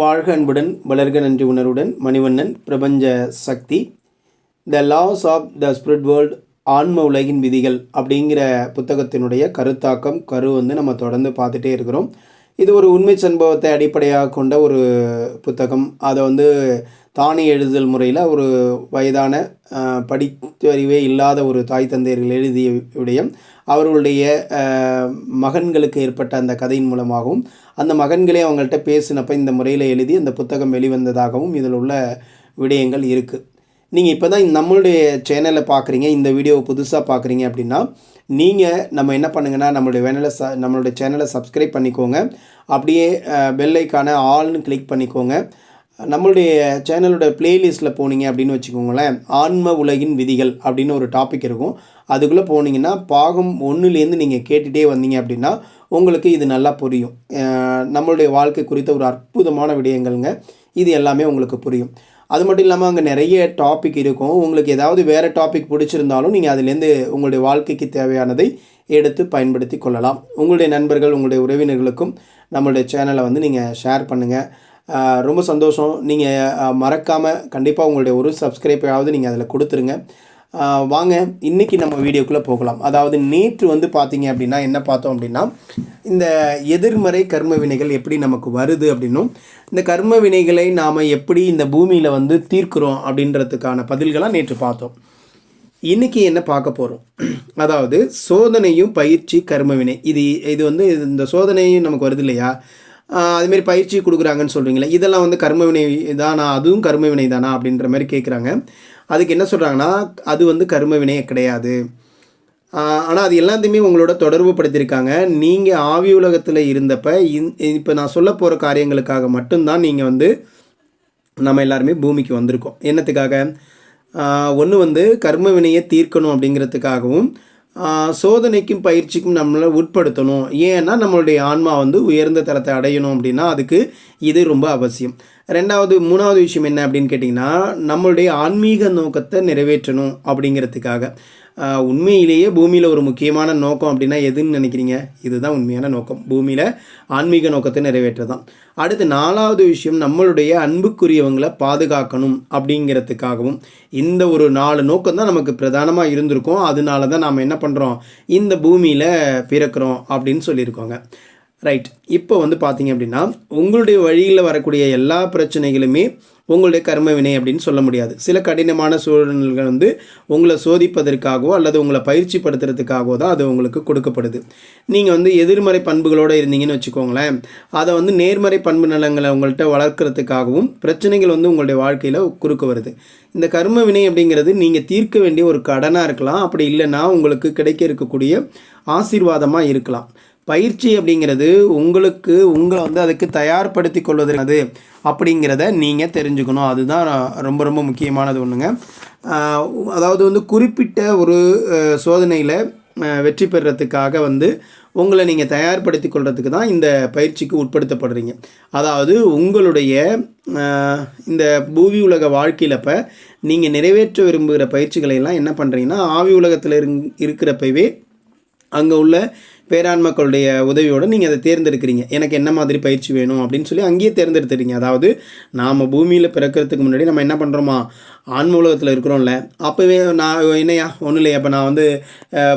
வாழ்க அன்புடன் வளர்க நன்றி உணர்வுடன் மணிவண்ணன் பிரபஞ்ச சக்தி. The laws of the spirit world ஆன்ம உலகின் விதிகள் அப்படிங்கிற புத்தகத்தினுடைய கருத்தாக்கம் கரு வந்து நம்ம தொடர்ந்து பார்த்துட்டே இருக்கிறோம். இது ஒரு உண்மை சம்பவத்தை அடிப்படையாக கொண்ட ஒரு புத்தகம். அதை வந்து தானே எழுதுதல் முறையில் ஒரு வயதான படித்தறிவே இல்லாத ஒரு தாய் தந்தையர்கள் எழுதிய விடயம். அவர்களுடைய மகன்களுக்கு ஏற்பட்ட அந்த கதையின் மூலமாகவும் அந்த மகன்களே அவங்கள்ட்ட பேசினப்ப இந்த முறையில் எழுதி அந்த புத்தகம் வெளிவந்ததாகவும் இதில் உள்ள விடயங்கள் இருக்குது நீங்கள் இப்போ தான் நம்மளுடைய சேனலை பார்க்குறீங்க இந்த வீடியோவை புதுசாக பார்க்குறீங்க அப்படின்னா நீங்கள் நம்ம என்ன பண்ணுங்கன்னா நம்மளுடைய வேனலை ச நம்மளுடைய சேனலை சப்ஸ்கிரைப் பண்ணிக்கோங்க. அப்படியே பெல்லைக்கான ஆல்னு கிளிக் பண்ணிக்கோங்க. நம்மளுடைய சேனலோட பிளேலிஸ்ட்டில் போனீங்க அப்படின்னு வச்சுக்கோங்களேன் ஆன்ம உலகின் விதிகள் அப்படின்னு ஒரு டாபிக் இருக்கும். அதுக்குள்ளே போனீங்கன்னா பாகம் ஒன்றுலேருந்து நீங்கள் கேட்டுகிட்டே வந்தீங்க அப்படின்னா உங்களுக்கு இது நல்லா புரியும். நம்மளுடைய வாழ்க்கை குறித்த ஒரு அற்புதமான விடயங்கள்ங்க. இது எல்லாமே உங்களுக்கு புரியும். அது மட்டும் இல்லாமல் அங்கே நிறைய டாபிக் இருக்கும். உங்களுக்கு ஏதாவது வேறு டாபிக் பிடிச்சிருந்தாலும் நீங்கள் அதுலேருந்து உங்களுடைய வாழ்க்கைக்கு தேவையானதை எடுத்து பயன்படுத்தி கொள்ளலாம். உங்களுடைய நண்பர்கள் உங்களுடைய உறவினர்களுக்கும் நம்மளுடைய சேனலை வந்து நீங்கள் ஷேர் பண்ணுங்கள் ரொம்ப சந்தோஷம். நீங்கள் மறக்காமல் கண்டிப்பாக உங்களுடைய ஒரு சப்ஸ்கிரைப்பாவது நீங்கள் அதில் கொடுத்துருங்க. வாங்க இன்றைக்கி நம்ம வீடியோக்குள்ளே போகலாம். அதாவது நேற்று வந்து பார்த்தீங்க அப்படின்னா என்ன பார்த்தோம் அப்படின்னா இந்த எதிர்மறை கர்ம வினைகள் எப்படி நமக்கு வருது அப்படின்னும் இந்த கர்ம வினைகளை நாம் எப்படி இந்த பூமியில் வந்து தீர்க்கிறோம் அப்படின்றதுக்கான பதில்களாக நேற்று பார்த்தோம். இன்னைக்கு என்ன பார்க்க போகிறோம் அதாவது சோதனையும் பயிற்சி கர்மவினை இது இது வந்து இந்த சோதனையும் நமக்கு வருது இல்லையா? அதுமாரி பயிற்சி கொடுக்குறாங்கன்னு சொல்கிறீங்களே இதெல்லாம் வந்து கர்மவினை தானா அதுவும் கர்மவினை தானா அப்படின்ற மாதிரி கேட்குறாங்க அதுக்கு என்ன சொல்கிறாங்கன்னா அது வந்து கர்மவினையே கிடையாது. ஆனால் அது எல்லாத்தையுமே உங்களோட தொடர்பு படுத்தியிருக்காங்க நீங்கள் ஆவி உலகத்தில் இருந்தப்ப இந் இப்போ நான் சொல்ல போகிற காரியங்களுக்காக மட்டும்தான் நீங்கள் வந்து நம்ம எல்லாருமே பூமிக்கு வந்திருக்கோம். என்னத்துக்காக? ஒன்று வந்து கர்ம வினையை தீர்க்கணும் அப்படிங்கிறதுக்காகவும் சோதனைக்கும் பயிற்சிக்கும் நம்மளை உட்படுத்தணும். ஏன்னா நம்மளுடைய ஆன்மா வந்து உயர்ந்த தரத்தை அடையணும் அப்படின்னா அதுக்கு இது ரொம்ப அவசியம். ரெண்டாவது மூணாவது விஷயம் என்ன அப்படின்னு கேட்டிங்கன்னா நம்மளுடைய ஆன்மீக நோக்கத்தை நிறைவேற்றணும் அப்படிங்கிறதுக்காக. உண்மையிலேயே பூமியில் ஒரு முக்கியமான நோக்கம் அப்படின்னா எதுன்னு நினைக்கிறீங்க? இதுதான் உண்மையான நோக்கம். பூமியில் ஆன்மீக நோக்கத்தை நிறைவேற்றதான் அடுத்து நாலாவது விஷயம் நம்மளுடைய அன்புக்குரியவங்களை பாதுகாக்கணும் அப்படிங்கிறதுக்காகவும் இந்த ஒரு நாலு நோக்கம் தான் நமக்கு பிரதானமாக இருந்திருக்கும். அதனால தான் நாம் என்ன பண்ணுறோம் இந்த பூமியில் பிறக்கிறோம் அப்படின்னு சொல்லியிருக்கோங்க. ரைட் இப்போ வந்து பார்த்தீங்க அப்படின்னா உங்களுடைய வழியில் வரக்கூடிய எல்லா பிரச்சனைகளுமே உங்களுடைய கர்ம வினை அப்படின்னு சொல்ல முடியாது. சில கடினமான சூழ்நிலைகள் வந்து உங்களை சோதிப்பதற்காகவோ அல்லது உங்களை பயிற்சிப்படுத்துறதுக்காகவோ தான் அது உங்களுக்கு கொடுக்கப்படுது. நீங்கள் வந்து எதிர்மறை பண்புகளோடு இருந்தீங்கன்னு வச்சுக்கோங்களேன். அதை வந்து நேர்மறை பண்பு நலங்களை உங்கள்கிட்ட வளர்க்குறதுக்காகவும் பிரச்சனைகள் வந்து உங்களுடைய வாழ்க்கையில் குறுக்க வருது. இந்த கர்ம வினை அப்படிங்கிறது நீங்கள் தீர்க்க வேண்டிய ஒரு கடனாக இருக்கலாம். அப்படி இல்லைன்னா உங்களுக்கு கிடைக்க இருக்கக்கூடிய ஆசீர்வாதமாக இருக்கலாம். பயிற்சி அப்படிங்கிறது உங்களுக்கு உங்களை வந்து அதுக்கு தயார்படுத்தி கொள்வது அப்படிங்கிறத நீங்கள் தெரிஞ்சுக்கணும். அதுதான் ரொம்ப ரொம்ப முக்கியமானது ஒன்றுங்க அதாவது வந்து குறிப்பிட்ட ஒரு சோதனையில் வெற்றி பெறுறதுக்காக வந்து உங்களை நீங்கள் தயார்படுத்தி கொள்கிறதுக்கு தான் இந்த பயிற்சிக்கு உட்படுத்தப்படுறீங்க. அதாவது உங்களுடைய இந்த பூவி உலக வாழ்க்கையில் இப்போ நீங்கள் நிறைவேற்ற விரும்புகிற பயிற்சிகளை எல்லாம் என்ன பண்ணுறீங்கன்னா ஆவி உலகத்தில் இருங் இருக்கிறப்பவே அங்கே உள்ள பேராண்மக்களுடைய உதவியோடு நீங்கள் அதை தேர்ந்தெடுக்கிறீங்க. எனக்கு என்ன மாதிரி பயிற்சி வேணும் அப்படின்னு சொல்லி அங்கேயே தேர்ந்தெடுத்துறீங்க அதாவது நாம் பூமியில் பிறக்கிறதுக்கு முன்னாடி நம்ம என்ன பண்ணுறோமா ஆன்மூலகத்தில் இருக்கிறோம்ல. அப்போவே நான் என்னையா ஒன்றும் இல்லையா? இப்போ நான் வந்து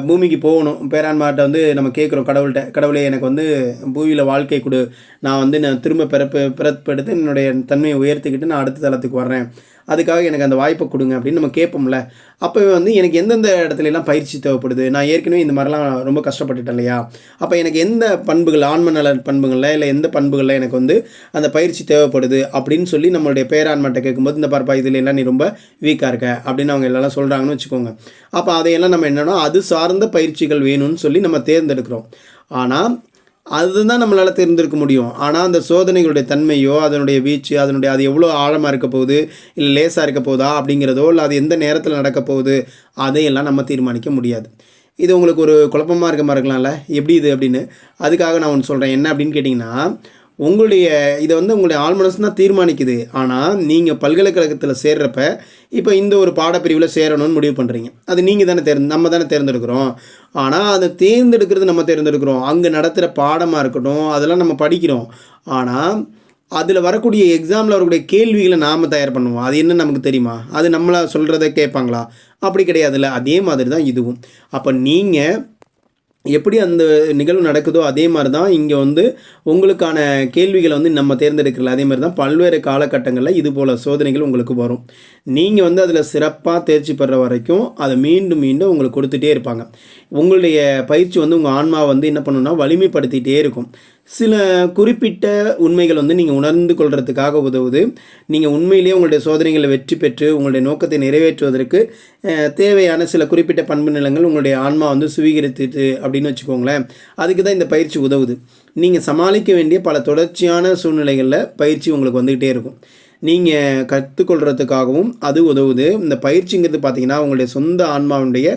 பூமிக்கு போகணும். பேராண்மாட்ட வந்து நம்ம கேட்குறோம் கடவுள்கிட்ட. கடவுளே எனக்கு வந்து பூமியில் வாழ்க்கை கொடு. நான் வந்து நான் திரும்ப பிறப்பு பிறப்பெடுத்து என்னுடைய தன்மையை உயர்த்திக்கிட்டு நான் அடுத்த தளத்துக்கு வர்றேன். அதுக்காக எனக்கு அந்த வாய்ப்பை கொடுங்க அப்படின்னு நம்ம கேட்போம்ல. அப்போவே வந்து எனக்கு எந்தெந்த இடத்துலலாம் பயிற்சி தேவைப்படுது? நான் ஏற்கனவே இந்த மாதிரிலாம் ரொம்ப கஷ்டப்பட்டுட்டேன் இல்லையா? அப்போ எனக்கு எந்த பண்புகள் ஆன்ம நல பண்புகளில் இல்லை எந்த பண்புகளில் எனக்கு வந்து அந்த பயிற்சி தேவைப்படுது அப்படின்னு சொல்லி நம்மளுடைய பேராண்மட்ட கேட்கும்போது இந்த பார்ப்பா இதில் எல்லாம் நீ ரொம்ப வீக்காக இருக்க அப்படின்னு அவங்க எல்லாம் சொல்கிறாங்கன்னு வச்சுக்கோங்க. அப்போ அதையெல்லாம் நம்ம என்னன்னா அது சார்ந்த பயிற்சிகள் வேணும்னு சொல்லி நம்ம தேர்ந்தெடுக்கிறோம். ஆனால் அதுதான் நம்மளால் தெரிந்திருக்க முடியும். ஆனால் அந்த சோதனைகளுடைய தன்மையோ அதனுடைய வீச்சு அதனுடைய அது எவ்வளோ ஆழமாக இருக்க போகுது இல்லை லேசாக இருக்க போகுதா அப்படிங்கிறதோ இல்லை அது எந்த நேரத்தில் நடக்க போகுது அதையெல்லாம் நம்ம தீர்மானிக்க முடியாது. இது உங்களுக்கு ஒரு குழப்பமாக இருக்க மாதிரி இருக்கலாம்ல? எப்படி இது அப்படின்னு? அதுக்காக நான் ஒன்று சொல்கிறேன் என்ன அப்படின்னு கேட்டிங்கன்னா உங்களுடைய இதை வந்து உங்களுடைய ஆழ்மனசு தான் தீர்மானிக்குது. ஆனால் நீங்கள் பல்கலைக்கழகத்தில் சேர்றப்ப இப்போ இந்த ஒரு பாடப்பிரிவில் சேரணும்னு முடிவு பண்ணுறீங்க அது நீங்கள் தானே தேர்ந்து நம்ம தானே தேர்ந்தெடுக்கிறோம். ஆனால் அதை தேர்ந்தெடுக்கிறது நம்ம தேர்ந்தெடுக்கிறோம். அங்கே நடத்துகிற பாடமாக இருக்கட்டும் அதெல்லாம் நம்ம படிக்கிறோம். ஆனால் அதில் வரக்கூடிய எக்ஸாமில் வரக்கூடிய கேள்விகளை நாம் தயார் பண்ணுவோம். அது என்ன நமக்கு தெரியுமா? அது நம்மளை சொல்கிறத கேட்பாங்களா? அப்படி கிடையாதுல்ல. அதே மாதிரி தான் இதுவும். அப்போ நீங்கள் எப்படி அந்த நிகழ்வு நடக்குதோ அதே மாதிரி தான் இங்கே வந்து உங்களுக்கான கேள்விகளை வந்து நம்ம தேர்ந்தெடுக்கல. அதே மாதிரி தான் பல்வேறு காலகட்டங்களில் இது போல் சோதனைகள் உங்களுக்கு வரும். நீங்கள் வந்து அதில் சிறப்பாக தேர்ச்சி பெற வரைக்கும் அதை மீண்டும் மீண்டும் உங்களுக்கு கொடுத்துட்டே இருப்பாங்க. உங்களுடைய பயிற்சி வந்து உங்கள் ஆன்மாவை வந்து என்ன பண்ணணும்னா வலிமைப்படுத்திகிட்டே இருக்கும். சில குறிப்பிட்ட உண்மைகள் வந்து நீங்கள் உணர்ந்து கொள்கிறதுக்காக உதவுது. நீங்கள் உண்மையிலேயே உங்களுடைய சோதனைகளை வெற்றி பெற்று உங்களுடைய நோக்கத்தை நிறைவேற்றுவதற்கு தேவையான சில குறிப்பிட்ட பண்பு நிலங்கள் உங்களுடைய ஆன்மா வந்து சுவீகரித்துட்டு அப்படின்னு வச்சுக்கோங்களேன். அதுக்கு தான் இந்த பயிற்சி உதவுது. நீங்கள் சமாளிக்க வேண்டிய பல தொடர்ச்சியான சூழ்நிலைகளில் பயிற்சி உங்களுக்கு வந்துக்கிட்டே இருக்கும். நீங்கள் கற்றுக்கொள்கிறதுக்காகவும் அது உதவுது. இந்த பயிற்சிங்கிறது பார்த்தீங்கன்னா உங்களுடைய சொந்த ஆன்மாவுடைய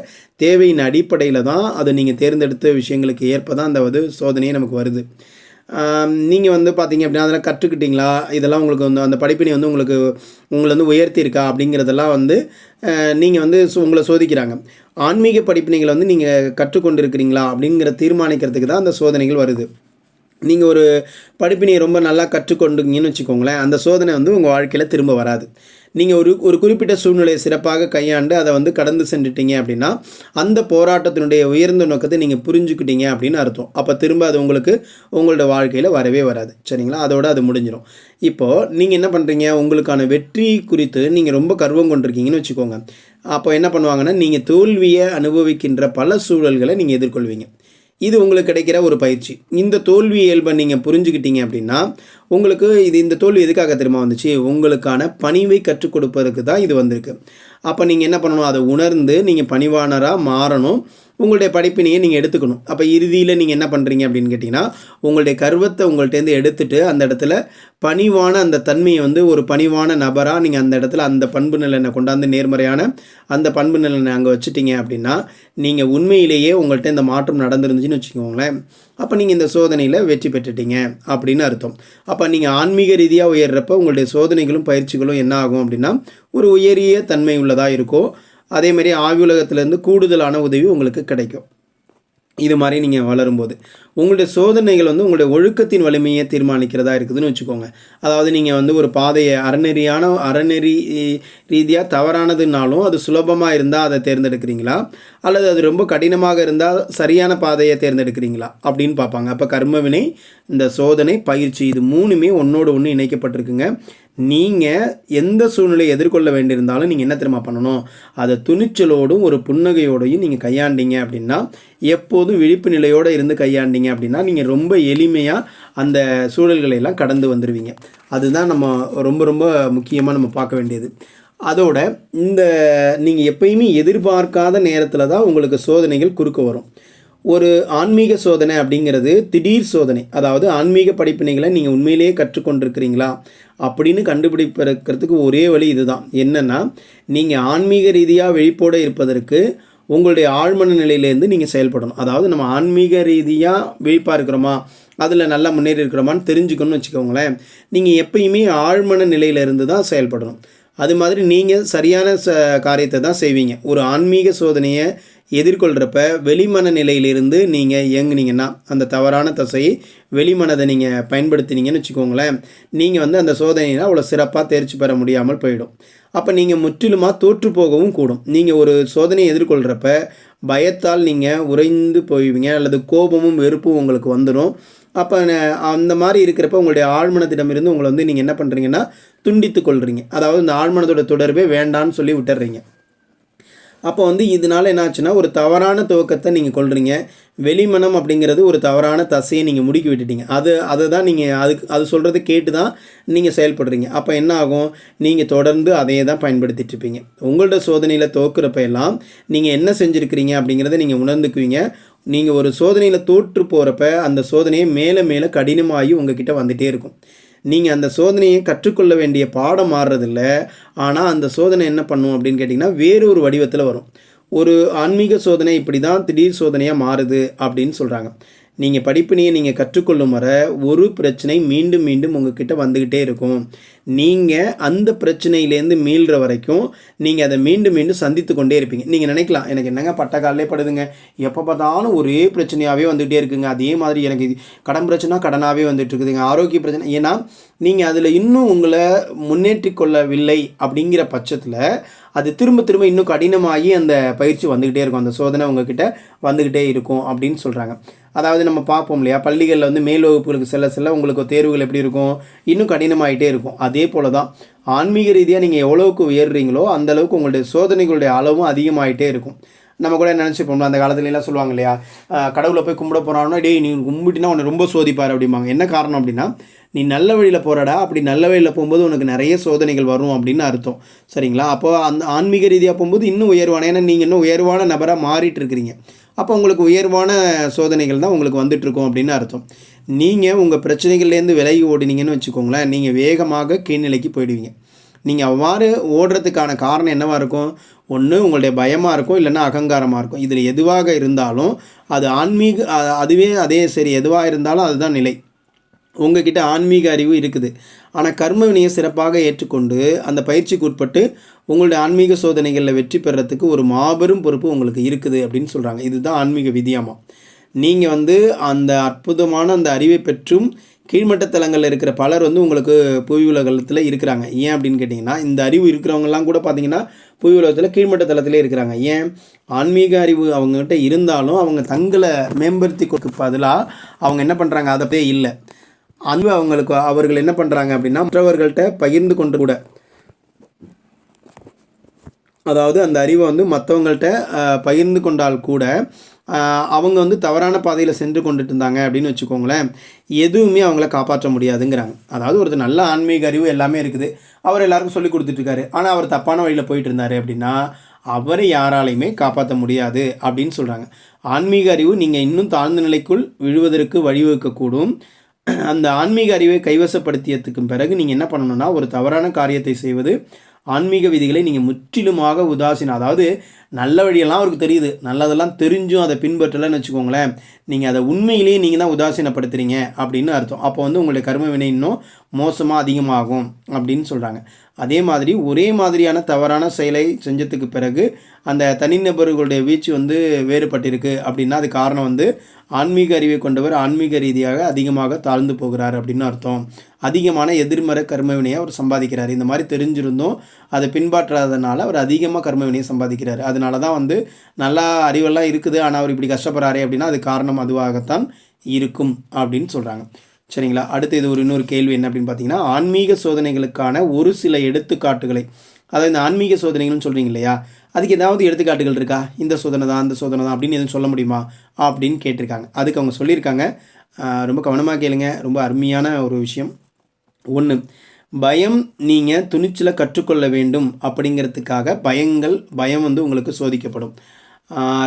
தேவையின் அடிப்படையில் தான் அது நீங்கள் தேர்ந்தெடுத்த விஷயங்களுக்கு ஏற்ப தான் அந்த வந்து சோதனையே நமக்கு வருது. நீங்கள் வந்து பார்த்தீங்க அப்படின்னா அதெல்லாம் கற்றுக்கிட்டீங்களா? இதெல்லாம் உங்களுக்கு வந்து அந்த படிப்பினை வந்து உங்களுக்கு உங்களை வந்து உயர்த்தியிருக்கா? அப்படிங்கிறதெல்லாம் வந்து நீங்கள் வந்து உங்களை சோதிக்கிறாங்க. ஆன்மீக படிப்பினைகளை வந்து நீங்கள் கற்றுக்கொண்டிருக்கிறீங்களா? அப்படிங்கிற தீர்மானிக்கிறதுக்கு தான் அந்த சோதனைகள் வருது. நீங்கள் ஒரு படிப்பினையை ரொம்ப நல்லா கற்றுக்கொண்டுங்கன்னு வச்சுக்கோங்களேன் அந்த சோதனை வந்து உங்கள் வாழ்க்கையில் திரும்ப வராது. நீங்கள் ஒரு ஒரு குறிப்பிட்ட சூழ்நிலையை சிறப்பாக கையாண்டு அதை வந்து கடந்து சென்றுட்டீங்க அப்படின்னா அந்த போராட்டத்தினுடைய உயர்ந்த நோக்கத்தை நீங்கள் புரிஞ்சுக்கிட்டீங்க அப்படின்னு அர்த்தம். அப்போ திரும்ப அது உங்களுக்கு உங்களோட வாழ்க்கையில் வரவே வராது. சரிங்களா? அதோட அது முடிஞ்சிடும் இப்போது நீங்கள் என்ன பண்ணுறீங்க உங்களுக்கான வெற்றி குறித்து நீங்கள் ரொம்ப கர்வம் கொண்டிருக்கீங்கன்னு வச்சுக்கோங்க. அப்போ என்ன பண்ணுவாங்கன்னா நீங்கள் தோல்வியை அனுபவிக்கின்ற பல சூழல்களை நீங்கள் எதிர்கொள்வீங்க. இது உங்களுக்கு கிடைக்கிற ஒரு பயிற்சி. இந்த தோல்வி இயல்பை நீங்கள் புரிஞ்சுக்கிட்டீங்க அப்படின்னா உங்களுக்கு இது இந்த தோல்வி எதுக்காக தெரியுமா வந்துச்சு? உங்களுக்கான பணிவை கற்றுக் கொடுப்பதற்கு தான் இது வந்திருக்கு. அப்போ நீங்கள் என்ன பண்ணணும்? அதை உணர்ந்து நீங்கள் பணிவானராக மாறணும். உங்களுடைய படிப்பினையை நீங்கள் எடுத்துக்கணும். அப்போ இறுதியில் நீங்கள் என்ன பண்ணுறீங்க அப்படின்னு கேட்டிங்கன்னா உங்களுடைய கர்வத்தை உங்கள்கிட்டேருந்து எடுத்துட்டு அந்த இடத்துல பணிவான அந்த தன்மையை வந்து ஒரு பணிவான நபராக நீங்கள் அந்த இடத்துல அந்த பண்பு நிலனை கொண்டாந்து நேர்மறையான அந்த பண்பு நிலனை அங்கே வச்சுட்டீங்க அப்படின்னா நீங்கள் உண்மையிலேயே உங்கள்கிட்ட இந்த மாற்றம் நடந்துருந்துச்சுன்னு வச்சுக்கோங்களேன். அப்போ நீங்கள் இந்த சோதனையில் வெற்றி பெற்றுட்டீங்க அப்படின்னு அர்த்தம். அப்போ நீங்கள் ஆன்மீக ரீதியாக உயர்றப்ப உங்களுடைய சோதனைகளும் பயிற்சிகளும் என்ன ஆகும் அப்படின்னா ஒரு உயரிய தன்மை உள்ளதாக இருக்கும் அதே மாதிரி ஆய்வுலகத்திலேருந்து கூடுதலான உதவி உங்களுக்கு கிடைக்கும். இது மாதிரி நீங்கள் வளரும்போது. உங்களுடைய சோதனைகள் வந்து உங்களுடைய ஒழுக்கத்தின் வலிமையை தீர்மானிக்கிறதா இருக்குதுன்னு வச்சுக்கோங்க. அதாவது நீங்கள் வந்து ஒரு பாதையை அறநெறியான அறநெறி ரீதியாக தவறானதுனாலும் அது சுலபமாக இருந்தால் அதை தேர்ந்தெடுக்கிறீங்களா? அல்லது அது ரொம்ப கடினமாக இருந்தால் சரியான பாதையை தேர்ந்தெடுக்கிறீங்களா? அப்படின்னு பார்ப்பாங்க. அப்போ கர்மவினை இந்த சோதனை பயிற்சி இது மூணுமே ஒன்றோடு ஒன்று இணைக்கப்பட்டிருக்குங்க. நீங்கள் எந்த சூழ்நிலையை எதிர்கொள்ள வேண்டியிருந்தாலும் நீங்கள் என்ன தெரியுமா பண்ணணும்? அதை துணிச்சலோடும் ஒரு புன்னகையோடையும் நீங்கள் கையாண்டீங்க அப்படின்னா எப்போதும் விழிப்பு நிலையோடு இருந்து கையாண்டீங்க அப்படின்னா நீங்கள் ரொம்ப எளிமையாக அந்த சூழல்களை எல்லாம் கடந்து வந்துடுவீங்க அதுதான் நம்ம ரொம்ப ரொம்ப முக்கியமாக நம்ம பார்க்க வேண்டியது. அதோட இந்த நீங்கள் எப்பயுமே எதிர்பார்க்காத நேரத்தில் தான் உங்களுக்கு சோதனைகள் குறுக்க வரும். ஒரு ஆன்மீக சோதனை அப்படிங்கிறது திடீர் சோதனை. அதாவது ஆன்மீக படிப்பினைகளை நீங்கள் உண்மையிலேயே கற்றுக்கொண்டிருக்கிறீங்களா? அப்படின்னு கண்டுபிடிப்பிருக்கிறதுக்கு ஒரே வழி இதுதான். என்னென்னா நீங்கள் ஆன்மீக ரீதியாக விழிப்போடு இருப்பதற்கு உங்களுடைய ஆழ்மன நிலையிலேருந்து நீங்கள் செயல்படணும். அதாவது நம்ம ஆன்மீக ரீதியாக விழிப்பாக இருக்கிறோமா அதில் நல்லா முன்னேறி இருக்கிறோமான்னு தெரிஞ்சுக்கணும்னு வச்சுக்கோங்களேன் நீங்கள் எப்பயுமே ஆழ்மன நிலையிலேருந்து தான் செயல்படணும். அது மாதிரி நீங்கள் சரியான ச காரியத்தை தான் செய்வீங்க. ஒரு ஆன்மீக சோதனையை எதிர்கொள்கிறப்ப வெளிமன நிலையிலிருந்து நீங்கள் இயங்குனீங்கன்னா அந்த தவறான தசையை வெளிமனதை நீங்கள் பயன்படுத்தினீங்கன்னு வச்சுக்கோங்களேன் நீங்கள் வந்து அந்த சோதனையில் அவ்வளோ சிறப்பாக தேர்ச்சி பெற முடியாமல் போயிடும். அப்போ நீங்கள் முற்றிலுமாக தோற்று போகவும் கூடும். நீங்கள் ஒரு சோதனையை எதிர்கொள்கிறப்ப பயத்தால் நீங்கள் உறைந்து போய்விங்க அல்லது கோபமும் வெறுப்பும் உங்களுக்கு வந்துடும் அப்போ அந்த மாதிரி இருக்கிறப்ப உங்களுடைய ஆழ்மனத்திடமிருந்து உங்களை வந்து நீங்கள் என்ன பண்ணுறீங்கன்னா துண்டித்து கொள்கிறீங்க அதாவது இந்த ஆழ்மனத்தோட தொடர்பே வேண்டான்னு சொல்லி விட்டுறீங்க. அப்போ வந்து இதனால என்னாச்சுன்னா ஒரு தவறான துவக்கத்தை நீங்கள் கொள்றீங்க. வெளிமனம் அப்படிங்கிறது ஒரு தவறான தசையை நீங்கள் முடுக்கி விட்டுட்டீங்க. அது அதை தான் நீங்கள் அதுக்கு அது சொல்கிறத கேட்டு தான் நீங்கள் செயல்படுறீங்க. அப்போ என்ன ஆகும்? நீங்கள் தொடர்ந்து அதையே தான் பயன்படுத்திட்டுருப்பீங்க உங்களோட சோதனையில் துவக்கிறப்ப எல்லாம் நீங்கள் என்ன செஞ்சுருக்கிறீங்க அப்படிங்கிறத நீங்கள் உணர்ந்துக்குவீங்க. நீங்கள் ஒரு சோதனையில் தோற்று போகிறப்ப அந்த சோதனையை மேலே மேலே கடினமாகி உங்ககிட்ட வந்துகிட்டே இருக்கும். நீங்கள் அந்த சோதனையை கற்றுக்கொள்ள வேண்டிய பாடம் மாறுறதில்ல ஆனால் அந்த சோதனை என்ன பண்ணும் அப்படின்னு கேட்டிங்கன்னா வேறு ஒரு வடிவத்தில் வரும். ஒரு ஆன்மீக சோதனை இப்படி தான் திடீர் சோதனையாக மாறுது அப்படின்னு சொல்கிறாங்க நீங்கள் படிப்பினையை நீங்கள் கற்றுக்கொள்ளும் வரை ஒரு பிரச்சனை மீண்டும் மீண்டும் உங்ககிட்ட வந்துக்கிட்டே இருக்கும். நீங்கள் அந்த பிரச்சனையிலேருந்து மீள்ற வரைக்கும் நீங்கள் அதை மீண்டும் மீண்டும் சந்தித்து கொண்டே இருப்பீங்க. நீங்கள் நினைக்கலாம் எனக்கு என்னங்க பட்ட காலிலே படுதுங்க. எப்போ பார்த்தாலும் ஒரே பிரச்சனையாகவே வந்துகிட்டே இருக்குங்க. அதே மாதிரி எனக்கு இது கடன் பிரச்சனை கடனாகவே வந்துட்டு இருக்குதுங்க. ஆரோக்கிய பிரச்சனை ஏன்னா நீங்கள் அதில் இன்னும் உங்களை முன்னேற்றி கொள்ளவில்லை அப்படிங்கிற பட்சத்தில் அது திரும்ப திரும்ப இன்னும் கடினமாகி அந்த பயிற்சி வந்துக்கிட்டே இருக்கும். அந்த சோதனை உங்ககிட்ட வந்துக்கிட்டே இருக்கும் அப்படின்னு சொல்கிறாங்க அதாவது நம்ம பார்ப்போம் இல்லையா? பள்ளிகளில் வந்து மேல் வகுப்புகளுக்கு செல்ல செல்ல உங்களுக்கு தேர்வுகள் எப்படி இருக்கும்? இன்னும் கடினமாயிட்டே இருக்கும். அதே போல தான் ஆன்மீக ரீதியாக நீங்கள் எவ்வளோவுக்கு உயர்றீங்களோ அந்தளவுக்கு உங்களுடைய சோதனைகளுடைய அளவும் அதிகமாகிட்டே இருக்கும். நம்ம கூட நினச்சிப்போம்ல அந்த காலத்துலலாம் சொல்லுவாங்க இல்லையா? கடவுளை போய் கும்பிட போகிறான்னா டேய் நீ கும்பிட்டுனா உன்னை ரொம்ப சோதிப்பார் அப்படிம்பாங்க. என்ன காரணம் அப்படின்னா நீ நல்ல வழியில் போகிறடா அப்படி நல்ல வழியில் போகும்போது உனக்கு நிறைய சோதனைகள் வரும் அப்படின்னு அர்த்தம். சரிங்களா? அப்போ அந்த ஆன்மீக ரீதியாக போகும்போது இன்னும் உயர்வான ஏன்னா நீங்கள் இன்னும் உயர்வான நபராக மாறிட்டு இருக்கிறீங்க. அப்போ உங்களுக்கு உயர்வான சோதனைகள் தான் உங்களுக்கு வந்துட்டுருக்கும் அப்படின்னு அர்த்தம். நீங்கள் உங்கள் பிரச்சனைகள்லேருந்து விலகி ஓடினீங்கன்னு வச்சுக்கோங்களேன் நீங்கள் வேகமாக கீழ்நிலைக்கு போயிடுவீங்க. நீங்கள் அவ்வாறு ஓடுறதுக்கான காரணம் என்னவாக இருக்கும்? ஒன்று உங்களுடைய பயமாக இருக்கும் இல்லைன்னா அகங்காரமாக இருக்கும். இதில் எதுவாக இருந்தாலும் அது ஆன்மீக அதுவே அதே சரி எதுவாக இருந்தாலும் அதுதான் நிலை. உங்ககிட்ட ஆன்மீக அறிவு இருக்குது. ஆனால் கர்ம வினையை சிறப்பாக ஏற்றுக்கொண்டு அந்த பயிற்சிக்கு உட்பட்டு உங்களுடைய ஆன்மீக சோதனைகளில் வெற்றி பெறத்துக்கு ஒரு மாபெரும் பொறுப்பு உங்களுக்கு இருக்குது அப்படின்னு சொல்கிறாங்க இதுதான் ஆன்மீக விதியாமா. நீங்கள் வந்து அந்த அற்புதமான அந்த அறிவை பெற்றும் கீழ்மட்ட தலங்களில் இருக்கிற பலர் வந்து உங்களுக்கு புவி உலகத்தில் இருக்கிறாங்க. ஏன் அப்படின்னு கேட்டிங்கன்னா இந்த அறிவு இருக்கிறவங்கலாம் கூட பார்த்தீங்கன்னா புவி உலகத்தில் கீழ்மட்ட தளத்திலே இருக்கிறாங்க. ஏன்? ஆன்மீக அறிவு அவங்ககிட்ட இருந்தாலும் அவங்க தங்களை மேம்படுத்தி கொடுக்க பதிலாக அவங்க என்ன பண்ணுறாங்க அதை அப்படியே இல்லை. அன்பு அவங்களுக்கு அவர்கள் என்ன பண்ணுறாங்க அப்படின்னா மற்றவர்கள்ட்ட பகிர்ந்து கொண்டு கூட. அதாவது அந்த அறிவை வந்து மற்றவங்கள்ட்ட பகிர்ந்து கொண்டால் கூட அவங்க வந்து தவறான பாதையில் சென்று கொண்டுட்டு இருந்தாங்க அப்படின்னு வச்சுக்கோங்களேன். எதுவுமே அவங்கள காப்பாற்ற முடியாதுங்கிறாங்க. அதாவது ஒருத்தர் நல்ல ஆன்மீக அறிவு எல்லாமே இருக்குது. அவர் எல்லாருக்கும் சொல்லி கொடுத்துட்ருக்காரு. ஆனால் அவர் தப்பான வழியில் போயிட்டு இருந்தார் அப்படின்னா அவரை யாராலையுமே காப்பாற்ற முடியாது அப்படின்னு சொல்கிறாங்க ஆன்மீக அறிவு நீங்கள் இன்னும் தாழ்ந்த நிலைக்குள் விழுவதற்கு வழிவகுக்கக்கூடும். அந்த ஆன்மீக அறிவை கைவசப்படுத்தியதுக்கு பிறகு நீங்கள் என்ன பண்ணணும்னா ஒரு தவறான காரியத்தை செய்வது ஆன்மீக விதிகளை நீங்கள் முற்றிலுமாக உதாசீனம் அதாவது நல்ல வழியெல்லாம் அவருக்கு தெரியுது நல்லதெல்லாம் தெரிஞ்சும் அதை பின்பற்றலைன்னு வச்சுக்கோங்களேன் நீங்கள் அதை உண்மையிலேயே நீங்கள் தான் உதாசீனப்படுத்துறீங்க அப்படின்னு அர்த்தம். அப்போ வந்து உங்களுடைய கர்ம வினை இன்னும் மோசமாக அதிகமாகும் அப்படின்னு சொல்கிறாங்க அதே மாதிரி ஒரே மாதிரியான தவறான செயலை செஞ்சதுக்கு பிறகு அந்த தனிநபர்களுடைய வீச்சு வந்து வேறுபட்டிருக்கு அப்படின்னா அது காரணம் வந்து ஆன்மீக அறிவை கொண்டவர் ஆன்மீக ரீதியாக அதிகமாக தாழ்ந்து போகிறார் அப்படின்னு அர்த்தம். அதிகமான எதிர்மறை கர்மவினையை அவர் சம்பாதிக்கிறார். இந்த மாதிரி தெரிஞ்சிருந்தும் அதை பின்பற்றாதனால அவர் அதிகமாக கர்மவினையை சம்பாதிக்கிறார். அதனால தான் வந்து நல்லா அறிவெல்லாம் இருக்குது ஆனால் அவர் இப்படி கஷ்டப்படுறாரு அப்படின்னா அது காரணம் அதுவாகத்தான் இருக்கும் அப்படின்னு சொல்கிறாங்க சரிங்களா? அடுத்து இது ஒரு இன்னொரு கேள்வி என்ன அப்படின்னு பார்த்தீங்கன்னா ஆன்மீக சோதனைகளுக்கான ஒரு சில எடுத்துக்காட்டுகளை. அதாவது இந்த ஆன்மீக சோதனைகள்னு சொல்கிறீங்க இல்லையா? அதுக்கு ஏதாவது எடுத்துக்காட்டுகள் இருக்கா? இந்த சோதனை தான் அந்த சோதனை தான் அப்படின்னு எதுவும் சொல்ல முடியுமா? அப்படின்னு கேட்டிருக்காங்க. அதுக்கு அவங்க சொல்லியிருக்காங்க. ரொம்ப கவனமாக கேளுங்க. ரொம்ப அருமையான ஒரு விஷயம். ஒன்று பயம் நீங்கள் துணிச்சலை கற்றுக்கொள்ள வேண்டும் அப்படிங்கிறதுக்காக பயங்கள் பயம் வந்து உங்களுக்கு சோதிக்கப்படும்.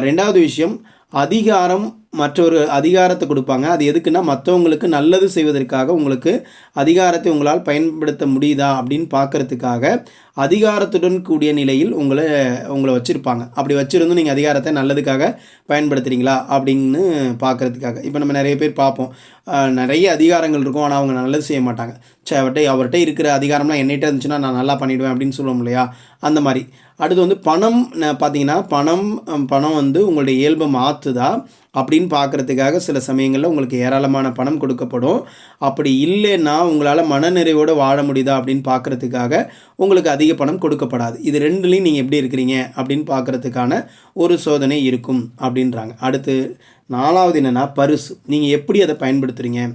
ரெண்டாவது விஷயம் அதிகாரம் மற்றொரு அதிகாரத்தை கொடுப்பாங்க. அது எதுக்குன்னா மற்றவங்களுக்கு நல்லது செய்வதற்காக உங்களுக்கு அதிகாரத்தை உங்களால் பயன்படுத்த முடியுதா அப்படின்னு பார்க்கறதுக்காக அதிகாரத்துடன் கூடிய நிலையில் உங்களை உங்களை வச்சுருப்பாங்க. அப்படி வச்சுருந்தும் நீங்கள் அதிகாரத்தை நல்லதுக்காக பயன்படுத்துகிறீங்களா அப்படின்னு பார்க்குறதுக்காக. இப்போ நம்ம நிறைய பேர் பார்ப்போம். நிறைய அதிகாரங்கள் இருக்கும். ஆனால் அவங்க நல்லது செய்ய மாட்டாங்க. சே அவர்கிட்ட அவர்கிட்ட இருக்கிற அதிகாரம்லாம் என்னிட்ட இருந்துச்சுன்னா நான் நல்லா பண்ணிவிடுவேன் அப்படின்னு சொல்லுவோம் இல்லையா? அந்த மாதிரி. அடுத்து வந்து பணம் ந- பார்த்தீங்கன்னா பணம் பணம் வந்து உங்களுடைய இயல்பை மாற்றுதா அப்படின்னு பார்க்கறதுக்காக சில சமயங்களில் உங்களுக்கு ஏராளமான பணம் கொடுக்கப்படும். அப்படி இல்லைன்னா உங்களால் மனநிறைவோடு வாழ முடியுதா அப்படின்னு பார்க்குறதுக்காக உங்களுக்கு அதிக பணம் கொடுக்கப்படாது. இது ரெண்டுலேயும் நீங்கள் எப்படி இருக்கிறீங்க அப்படின்னு பார்க்குறதுக்கான ஒரு சோதனை இருக்கும் அப்படின்றாங்க. அடுத்து நாலாவது என்னென்னா பரிசு. நீங்கள் எப்படி அதை பயன்படுத்துகிறீங்க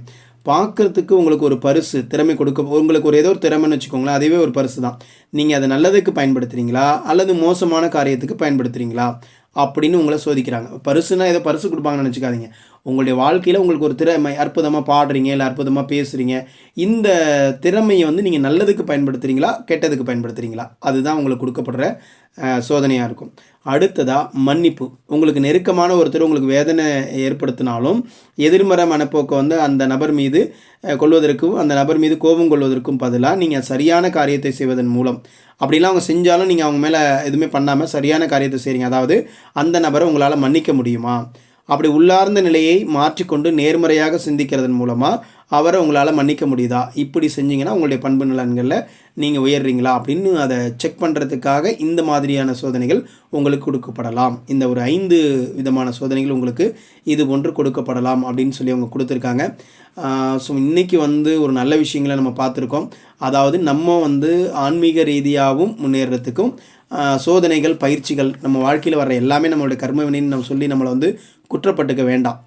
பார்க்கறதுக்கு உங்களுக்கு ஒரு பரிசு திறமை கொடுக்க உங்களுக்கு ஒரு ஏதோ ஒரு திறமைன்னு வச்சுக்கோங்களேன் அதுவே ஒரு பரிசு தான். நீங்கள் அதை நல்லதுக்கு பயன்படுத்துகிறீங்களா அல்லது மோசமான காரியத்துக்கு பயன்படுத்துகிறீங்களா அப்படின்னு உங்களை சோதிக்கிறாங்க. பரிசுனா ஏதோ பரிசு கொடுப்பாங்கன்னு நினச்சிக்காதீங்க. உங்களுடைய வாழ்க்கையில் உங்களுக்கு ஒரு திறமை அற்புதமாக பாடுறீங்க இல்லை அற்புதமாக பேசுகிறீங்க இந்த திறமையை வந்து நீங்கள் நல்லதுக்கு பயன்படுத்துகிறீங்களா கெட்டதுக்கு பயன்படுத்துகிறீங்களா அதுதான் உங்களுக்கு கொடுக்கப்படுற சோதனையாக இருக்கும். அடுத்ததாக மன்னிப்பு. உங்களுக்கு நெருக்கமான ஒருத்தர் உங்களுக்கு வேதனை ஏற்படுத்தினாலும் எதிர்மறை மனப்போக்கை வந்து அந்த நபர் மீது கொள்வதற்கும் அந்த நபர் மீது கோபம் கொள்வதற்கும் பதிலாக நீங்கள் சரியான காரியத்தை செய்வதன் மூலம். அப்படிலாம் அவங்க செஞ்சாலும் நீங்கள் அவங்க மேலே எதுவுமே பண்ணாமல் சரியான காரியத்தை செய்கிறீங்க அதாவது அந்த நபரை உங்களால் மன்னிக்க முடியுமா? அப்படி உள்ளார்ந்த நிலையை மாற்றிக்கொண்டு நேர்மறையாக சிந்திக்கிறதன் மூலமாக அவரை உங்களால் மன்னிக்க முடியுதா? இப்படி செஞ்சீங்கன்னா உங்களுடைய பண்பு நலன்களில் நீங்கள் உயர்றீங்களா? அப்படின்னு அதை செக் பண்ணுறதுக்காக இந்த மாதிரியான சோதனைகள் உங்களுக்கு கொடுக்கப்படலாம். இந்த ஒரு ஐந்து விதமான சோதனைகள் உங்களுக்கு இது போன்று கொடுக்கப்படலாம் அப்படின்னு சொல்லி அவங்க கொடுத்துருக்காங்க. ஸோ இன்றைக்கி வந்து ஒரு நல்ல விஷயங்களை நம்ம பார்த்துருக்கோம். அதாவது நம்ம வந்து ஆன்மீக ரீதியாகவும் முன்னேறத்துக்கும் சோதனைகள் பயிற்சிகள் நம்ம வாழ்க்கையில் வர்ற எல்லாமே நம்மளுடைய கர்மவினைன்னு நம்ம சொல்லி நம்மளை வந்து குற்றப்பட்டுக்க வேண்டாம்.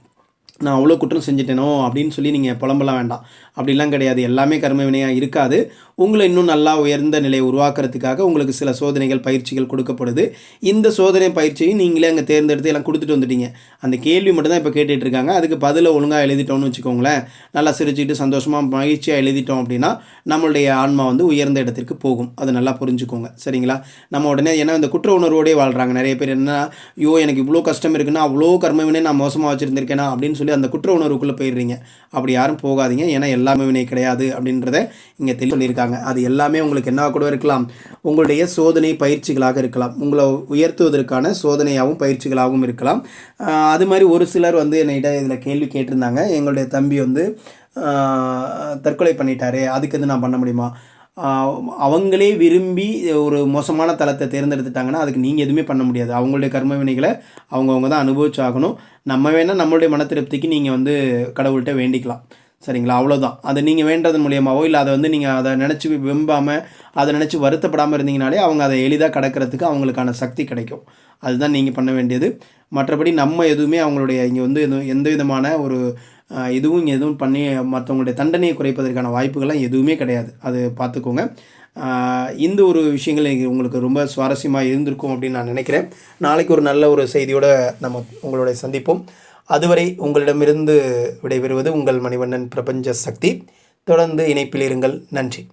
நான் அவ்வளோ குற்றம் செஞ்சுட்டேனோ அப்படின்னு சொல்லி நீங்கள் புலம்பலாம் வேண்டாம். அப்படிலாம் கிடையாது. எல்லாமே கர்ம வினையாக இருக்காது. உங்களை இன்னும் நல்லா உயர்ந்த நிலையை உருவாக்குறதுக்காக உங்களுக்கு சில சோதனைகள் பயிற்சிகள் கொடுக்கப்படுது. இந்த சோதனை பயிற்சியும் நீங்களே அங்கே தேர்ந்தெடுத்து எல்லாம் கொடுத்துட்டு வந்துட்டீங்க. அந்த கேள்வி மட்டும்தான் இப்போ கேட்டுட்ருக்காங்க அதுக்கு பதிலை ஒழுங்காக எழுதிட்டோம்னு வச்சுக்கோங்களேன். நல்லா சிரிச்சுட்டு சந்தோஷமாக மகிழ்ச்சியாக எழுதிட்டோம் அப்படின்னா நம்மளுடைய ஆன்மா வந்து உயர்ந்த இடத்திற்கு போகும். அதை நல்லா புரிஞ்சுக்கோங்க. சரிங்களா? நம்ம உடனே ஏன்னா இந்த குற்ற உணர்வோடே வாழ்கிறாங்க நிறைய பேர் என்ன ஐயோ எனக்கு இவ்வளோ கஷ்டம் இருக்குன்னா அவ்வளோ கர்மவினை நான் மோசமாக வச்சுருந்துருக்கேனா? அப்படின்னு சொல்லி அந்த குற்ற உணர்வுக்குள்ளே போயிடுறீங்க. அப்படி யாரும் போகாதீங்க. ஏன்னா எல்லாமே வினை கிடையாது அப்படின்றத இங்கே தெளிவு சொல்லியிருக்காங்க அது எல்லாமே உங்களுக்கு என்ன கூட இருக்கலாம். உங்களுடைய சோதனை பயிற்சிகளாக இருக்கலாம். உங்களை உயர்த்துவதற்கான சோதனையாகவும் பயிற்சிகளாகவும் இருக்கலாம். அது மாதிரி ஒரு சிலர் வந்து என்னிட்ட இதில் கேள்வி கேட்டிருந்தாங்க. எங்களுடைய தம்பி வந்து தற்கொலை பண்ணிட்டாரு அதுக்கு எது நான் பண்ண முடியுமா? அவங்களே விரும்பி ஒரு மோசமான தளத்தை தேர்ந்தெடுத்துட்டாங்கன்னா அதுக்கு நீங்கள் எதுவுமே பண்ண முடியாது. அவங்களுடைய கர்ம வினைகளை அவங்கவுங்க தான் அனுபவிச்சாகணும். நம்ம வேணால் நம்மளுடைய மன திருப்திக்கு நீங்கள் வந்து கடவுள்கிட்ட வேண்டிக்கலாம். சரிங்களா? அவ்வளோதான் அதை நீங்கள் வேண்டதன் மூலியமாகவோ இல்லை அதை வந்து நீங்கள் அதை நினச்சி வெம்பாமல் அதை நினச்சி வருத்தப்படாமல் இருந்தீங்கனாலே அவங்க அதை எளிதாக கடக்கிறதுக்கு அவங்களுக்கான சக்தி கிடைக்கும். அதுதான் நீங்கள் பண்ண வேண்டியது. மற்றபடி நம்ம எதுவுமே அவங்களுடைய இங்கே வந்து எதுவும் எந்த விதமான ஒரு இதுவும் எதுவும் பண்ணி மற்றவங்களுடைய தண்டனையை குறைப்பதற்கான வாய்ப்புகள்லாம் எதுவுமே கிடையாது. அது பார்த்துக்கோங்க. இந்த ஒரு விஷயங்கள் உங்களுக்கு ரொம்ப சுவாரஸ்யமாக இருந்திருக்கும் அப்படின்னு நான் நினைக்கிறேன். நாளைக்கு ஒரு நல்ல ஒரு செய்தியோடு நம்ம உங்களுடைய சந்திப்போம். அதுவரை உங்களிடமிருந்து விடைபெறுவது உங்கள் மணிவண்ணன் பிரபஞ்ச சக்தி. தொடர்ந்து இணைப்பில் இருங்கள். நன்றி.